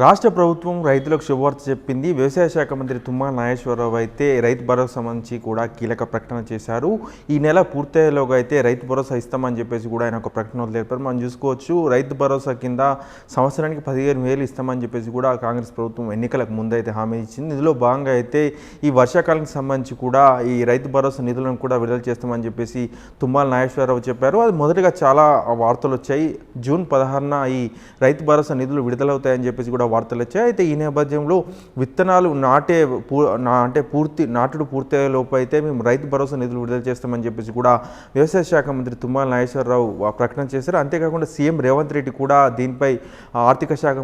రాష్ట్ర ప్రభుత్వం రైతులకు శుభవార్త చెప్పింది. వ్యవసాయ శాఖ మంత్రి తుమ్మా నాగేశ్వరరావు అయితే రైతు భరోసా సంబంధించి కూడా కీలక ప్రకటన చేశారు. ఈ నెల పూర్తయ్యేలోగా అయితే రైతు భరోసా ఇస్తామని చెప్పేసి కూడా ఆయన ఒక ప్రకటన తెలిపారు మనం చూసుకోవచ్చు రైతు భరోసా కింద సంవత్సరానికి పదిహేను వేలు ఇస్తామని చెప్పేసి కూడా కాంగ్రెస్ ప్రభుత్వం ఎన్నికలకు ముందు అయితే హామీ ఇచ్చింది. ఇందులో భాగంగా అయితే ఈ వర్షాకాలానికి సంబంధించి కూడా ఈ రైతు భరోసా నిధులను కూడా విడుదల చేస్తామని చెప్పేసి తుమ్మాల నాగేశ్వరరావు చెప్పారు. అది మొదటగా చాలా వార్తలు వచ్చాయి. జూన్ పదహారున ఈ రైతు భరోసా నిధులు విడుదలవుతాయని చెప్పేసి కూడా వార్తలు వచ్చాయి. అయితే ఈ నేపథ్యంలో విత్తనాలు నాటే పూ నా అంటే పూర్తి నాటుడు పూర్తయ్యే లోపు అయితే మేము రైతు భరోసా నిధులు విడుదల చేస్తామని చెప్పేసి కూడా వ్యవసాయ శాఖ మంత్రి తుమ్మల నాగేశ్వరరావు ఆ ప్రకటన చేశారు. అంతేకాకుండా సీఎం రేవంత్ రెడ్డి కూడా దీనిపై ఆర్థిక శాఖ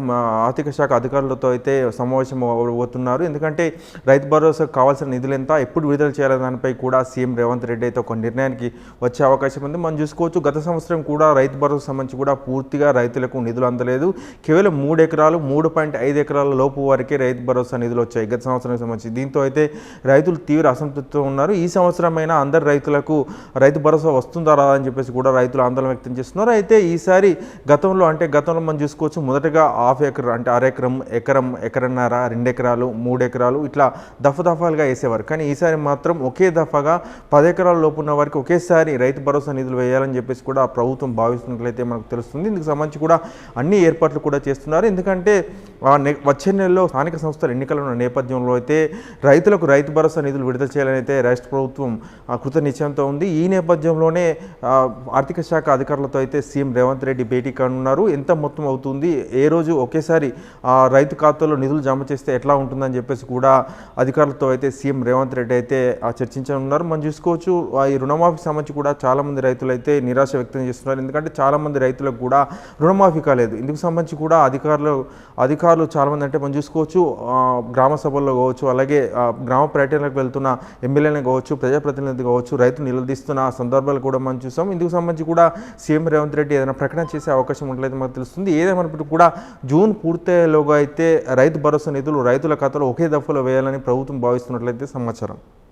ఆర్థిక శాఖ అధికారులతో అయితే సమావేశం అవుతున్నారు. ఎందుకంటే రైతు భరోసాకు కావాల్సిన నిధులు ఎంత ఎప్పుడు విడుదల చేయాలనే దానిపై కూడా సీఎం రేవంత్ రెడ్డి అయితే ఒక నిర్ణయానికి వచ్చే అవకాశం ఉంది. మనం చూసుకోవచ్చు గత సంవత్సరం కూడా రైతు భరోసా సంబంధించి కూడా పూర్తిగా రైతులకు నిధులు అందలేదు. కేవలం మూడు ఎకరాలు మూడు పాయింట్ ఐదు ఎకరాల లోపు వరకే రైతు భరోసా నిధులు వచ్చాయి. గత సంవత్సరానికి సంబంధించి దీంతో అయితే రైతులు తీవ్ర అసంతృప్తితో ఉన్నారు. ఈ సంవత్సరమైనా అందరు రైతులకు రైతు భరోసా వస్తుందా రాదా అని చెప్పేసి కూడా రైతులు ఆందోళన వ్యక్తం చేస్తున్నారు. అయితే ఈసారి గతంలో అంటే గతంలో మనం చూసుకోవచ్చు మొదటగా హాఫ్ ఎకర్ అంటే అర ఎకరం ఎకరం ఎకరన్నర రెండు ఎకరాలు మూడు ఎకరాలు ఇట్లా దఫ దఫాలుగా వేసేవారు. కానీ ఈసారి మాత్రం ఒకే దఫాగా పది ఎకరాల లోపు ఉన్న వారికి ఒకేసారి రైతు భరోసా నిధులు వేయాలని చెప్పేసి కూడా ప్రభుత్వం భావిస్తున్నట్లయితే మనకు తెలుస్తుంది. ఇందుకు సంబంధించి కూడా అన్ని ఏర్పాట్లు కూడా చేస్తున్నారు. ఎందుకంటే వచ్చే నెలలో స్థానిక సంస్థల ఎన్నికలు ఉన్న నేపథ్యంలో అయితే రైతులకు రైతు భరోసా నిధులు విడుదల చేయాలని అయితే రాష్ట్ర ప్రభుత్వం ఆ, కృత నిశ్చయంతో ఉంది. ఈ నేపథ్యంలోనే ఆర్థిక శాఖ అధికారులతో అయితే సీఎం రేవంత్ రెడ్డి భేటీ కానున్నారు. ఎంత మొత్తం అవుతుంది? ఏ రోజు ఒకేసారి ఆ, రైతు ఖాతాలో నిధులు జమ చేస్తే ఎట్లా ఉంటుందని చెప్పేసి కూడా అధికారులతో అయితే సీఎం రేవంత్ రెడ్డి అయితే చర్చించనున్నారు. మనం చూసుకోవచ్చు ఆ, ఈ రుణమాఫీకి సంబంధించి కూడా చాలామంది రైతులు అయితే నిరాశ వ్యక్తం చేస్తున్నారు. ఎందుకంటే చాలామంది రైతులకు కూడా రుణమాఫీ కాలేదు. ఇందుకు సంబంధించి కూడా అధికారులు అధికారులు చాలామంది అంటే మనం చూసుకోవచ్చు గ్రామ సభల్లో కావచ్చు అలాగే గ్రామ పర్యటనలకు వెళ్తున్న ఎమ్మెల్యేనే కావచ్చు ప్రజాప్రతినిధి కావచ్చు రైతులు నిలదీస్తున్న సందర్భాలు కూడా మనం చూసాం. ఇందుకు సంబంధించి కూడా సీఎం రేవంత్ రెడ్డి ఏదైనా ప్రకటన చేసే అవకాశం ఉన్నట్లయితే మనకు తెలుస్తుంది. ఏదేమైనప్పటికీ కూడా జూన్ పూర్తయ్యేలోగా అయితే రైతు భరోసా నిధులు రైతుల ఖాతాలో ఒకే దఫలో వేయాలని ప్రభుత్వం భావిస్తున్నట్లయితే సమాచారం.